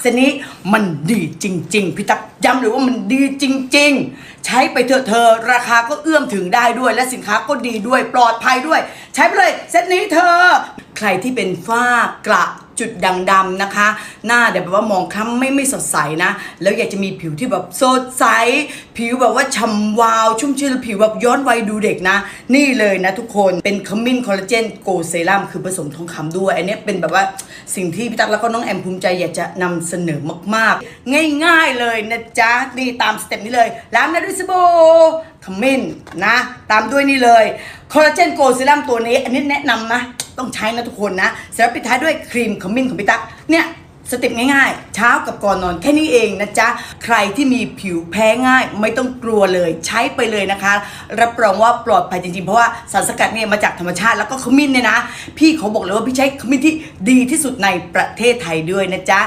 เซตนี้มันดีจริง ๆ พี่ตักย้ำเลยว่ามันดีจริง ๆ ใช้ไปเถอะเธอ ราคาก็เอื้อมถึงได้ด้วย และสินค้าก็ดีด้วยปลอดภัยด้วย ใช้ไปเลยเซตนี้เธอ ใครที่เป็นฝ้ากระ จุดด่างดำนะคะ หน้าเดี๋ยวแบบว่ามองคล้ำไม่ไม่สดใสนะ แล้วอยากจะมีผิวที่แบบสดใส ผิวแบบว่าฉ่ำวาว ชุ่มชื่นผิวแบบย้อนวัยดูเด็กนะ นี่เลยนะทุกคนเป็นขมิ้นคอลลาเจนโกเซรั่มคือผสมทองคำด้วย อันนี้เป็นแบบว่าสิ่งที่พี่ตั๊กแล้วก็น้องแอมภูมิใจอยากจะนำเสนอมากๆ ง่ายๆเลยนะจ๊ะนี่ตามสเต็ปนี้เลยล้างหน้าด้วยสบู่ขมิ้นนะ ตามด้วยนี่เลยคอลลาเจนโกเซรั่มตัวนี้ อันนี้แนะนำนะ ต้องใช้นะทุกคนนะเสร็จแล้วปิดท้ายด้วยครีมขมิ้นของพี่ตั๊กเนี่ยสเต็ปง่ายๆ เช้ากับก่อนนอนแค่นี้เองนะจ๊ะ ใครที่มีผิวแพ้ง่ายไม่ต้องกลัวเลยใช้ไปเลยนะคะ รับรองว่าปลอดภัยจริงๆ เพราะว่าสารสกัดเนี่ยมาจากธรรมชาติแล้วก็ขมิ้นเนี่ยนะ พี่เขาบอกเลยว่าพี่ใช้ขมิ้นที่ดีที่สุดในประเทศไทยด้วยนะจ๊ะ